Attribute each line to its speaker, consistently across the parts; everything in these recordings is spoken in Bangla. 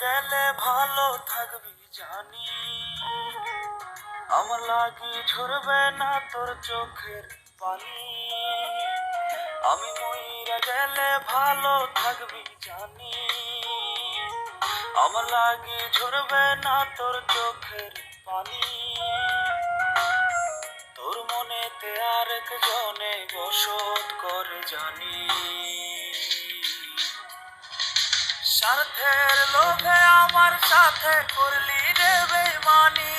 Speaker 1: গেলে ভালো থাকবি জানি। আমার লাগি ঝরবে না তোর চোখের পানি। আমি মইরা গেলে ভালো থাকবি জানি। আমার লাগি ঝরবে না তোর চোখের পানি। তোর মনেতে আরেক জনে বসত করে জানি। স্বার্থের লোভে আমার সাথে করলি রে বেমানি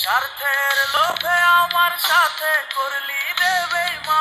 Speaker 1: স্বার্থের লোভে আমার সাথে করলি রে বেমানি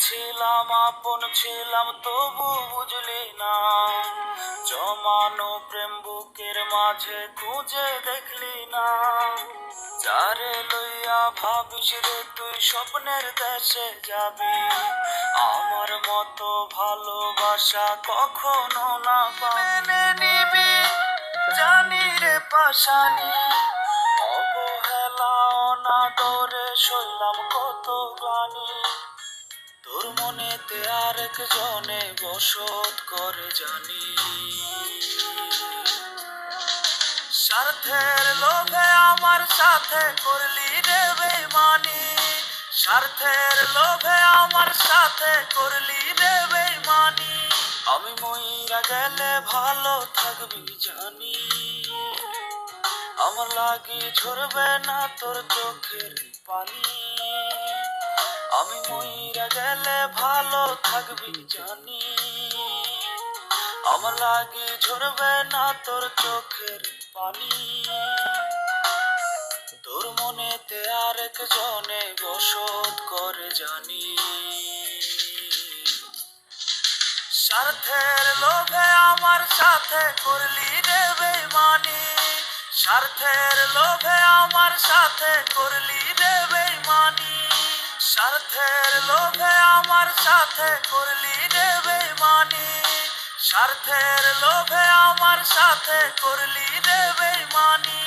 Speaker 1: ছিলাম, আপন ছিলাম, তবু বুঝলি না। জমানো প্রেম বুকের মাঝে খুঁজে দেখলি না। যারে লইয়া ভাবিস রে, তুই স্বপ্নের দেশে যাবি। আমার মতো ভালোবাসা কখনো না মেনে নিবি। জানি রে পাশানি, অবহেলা অনাদরে শুনলাম কত তোর মনেতে আরেক জনে বসত করে জানি। স্বার্থের লোভে আমার সাথে করলি রে বেমানি স্বার্থের লোভে আমার সাথে করলি রে বেমানি আমি মইরা গেলে ভালো থাকবি জানি। আমার লাগি ঝরবে না তোর চোখের পানি। আমি মইরা গেলে ভালো থাকবি জানি। আমার লাগি ঝরবে না তোর চোখের পানি। তোর মনেতে আরেক জনে বসত করে জানি। স্বার্থের লোভে আমার সাথে করলি রে বেমানি স্বার্থের লোভে আমার সাথে করলি রে বেমানি স্বার্থের লোভে আমার সাথে করলি রে বেমানি স্বার্থের লোভে আমার সাথে করলি রে বেমানি